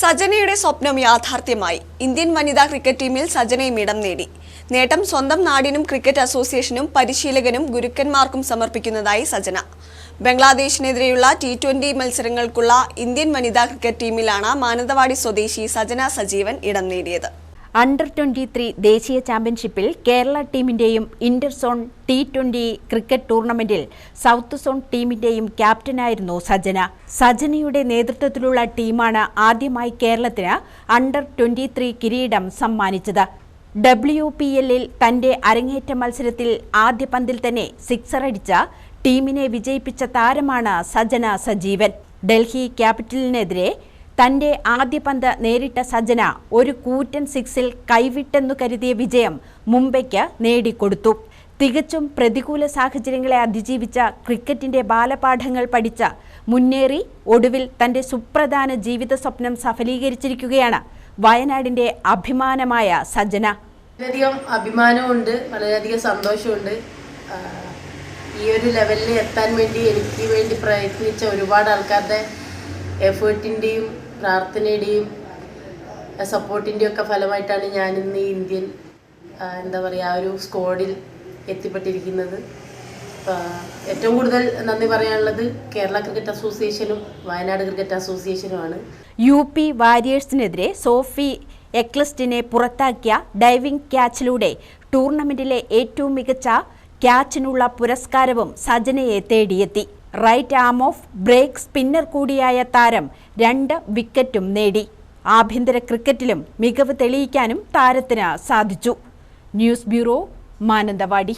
സജനയുടെ സ്വപ്നം യാഥാർത്ഥ്യമായി. ഇന്ത്യൻ വനിതാ ക്രിക്കറ്റ് ടീമിൽ സജനയും ഇടം നേടി. നേട്ടം സ്വന്തം നാടിനും ക്രിക്കറ്റ് അസോസിയേഷനും പരിശീലകനും ഗുരുക്കന്മാർക്കും സമർപ്പിക്കുന്നതായി സജന. ബംഗ്ലാദേശിനെതിരെയുള്ള ടി ട്വന്റി മത്സരങ്ങൾക്കുള്ള ഇന്ത്യൻ വനിതാ ക്രിക്കറ്റ് ടീമിലാണ് മാനന്തവാടി സ്വദേശി സജന സജീവൻ ഇടം നേടിയത്. അണ്ടർ ട്വന്റി ത്രീ ദേശീയ ചാമ്പ്യൻഷിപ്പിൽ Kerala ടീമിന്റെയും inter zone T twenty cricket ടൂർണമെന്റിൽ സൗത്ത് സോൺ ടീമിന്റെയും ക്യാപ്റ്റനായിരുന്നു സജന. സജനയുടെ നേതൃത്വത്തിലുള്ള ടീമാണ് ആദ്യമായി കേരളത്തിന് അണ്ടർ ട്വന്റി ത്രീ കിരീടം സമ്മാനിച്ചത്. ഡബ്ല്യു പി എല്ലിൽ തന്റെ അരങ്ങേറ്റ മത്സരത്തിൽ ആദ്യ പന്തിൽ തന്നെ സിക്സർ അടിച്ച ടീമിനെ വിജയിപ്പിച്ച താരമാണ് സജന സജീവൻ. ഡൽഹി ക്യാപിറ്റലിനെതിരെ തന്റെ ആദ്യ പന്ത് നേരിട്ട സജ്ജന ഒരു കൂറ്റൻ സിക്സിൽ കൈവിട്ടെന്നു കരുതിയ വിജയം മുംബൈക്ക് നേടിക്കൊടുത്തു. തികച്ചും പ്രതികൂല സാഹചര്യങ്ങളെ അതിജീവിച്ച ക്രിക്കറ്റിന്റെ ബാലപാഠങ്ങൾ പഠിച്ച മുന്നേറി ഒടുവിൽ തന്റെ സുപ്രധാന ജീവിത സ്വപ്നം സഫലീകരിച്ചിരിക്കുകയാണ് വയനാടിന്റെ അഭിമാനമായ സജ്ജന. വളരെയധികം അഭിമാനമുണ്ട് വളരെയധികം സന്തോഷമുണ്ട്. ഈ ഒരു ലെവലിൽ എത്താൻ വേണ്ടി എനിക്ക് വേണ്ടി പ്രയത്നിച്ച ഒരുപാട് ആൾക്കാരുടെ എഫേർട്ടിന്റെയും പ്രാർത്ഥനയുടെയും സപ്പോർട്ടിന്റെയും ഒക്കെ ഫലമായിട്ടാണ് ഞാൻ ഈ ഇന്ത്യൻ എന്താ പറയുക ആ ഒരു സ്ക്വാഡിൽ എത്തിപ്പെട്ടിരിക്കുന്നത്. ഏറ്റവും കൂടുതൽ നന്ദി പറയാനുള്ളത് കേരള ക്രിക്കറ്റ് അസോസിയേഷനും വയനാട് ക്രിക്കറ്റ് അസോസിയേഷനുമാണ്. യു പി വാരിയേഴ്സിനെതിരെ സോഫി എക്ലസ്റ്റിനെ പുറത്താക്കിയ ഡൈവിംഗ് ക്യാച്ചിലൂടെ ടൂർണമെന്റിലെ ഏറ്റവും മികച്ച ക്യാച്ചിനുള്ള പുരസ്കാരവും സജനയെ തേടിയെത്തി. Right arm off break spinner കൂടിയായ താരം രണ്ട് വിക്കറ്റും നേടി. ആഭ്യന്തര ക്രിക്കറ്റിലും മികവ് തെളിയിക്കാനും താരത്തിന് സാധിച്ചു. News bureau Mananthavady.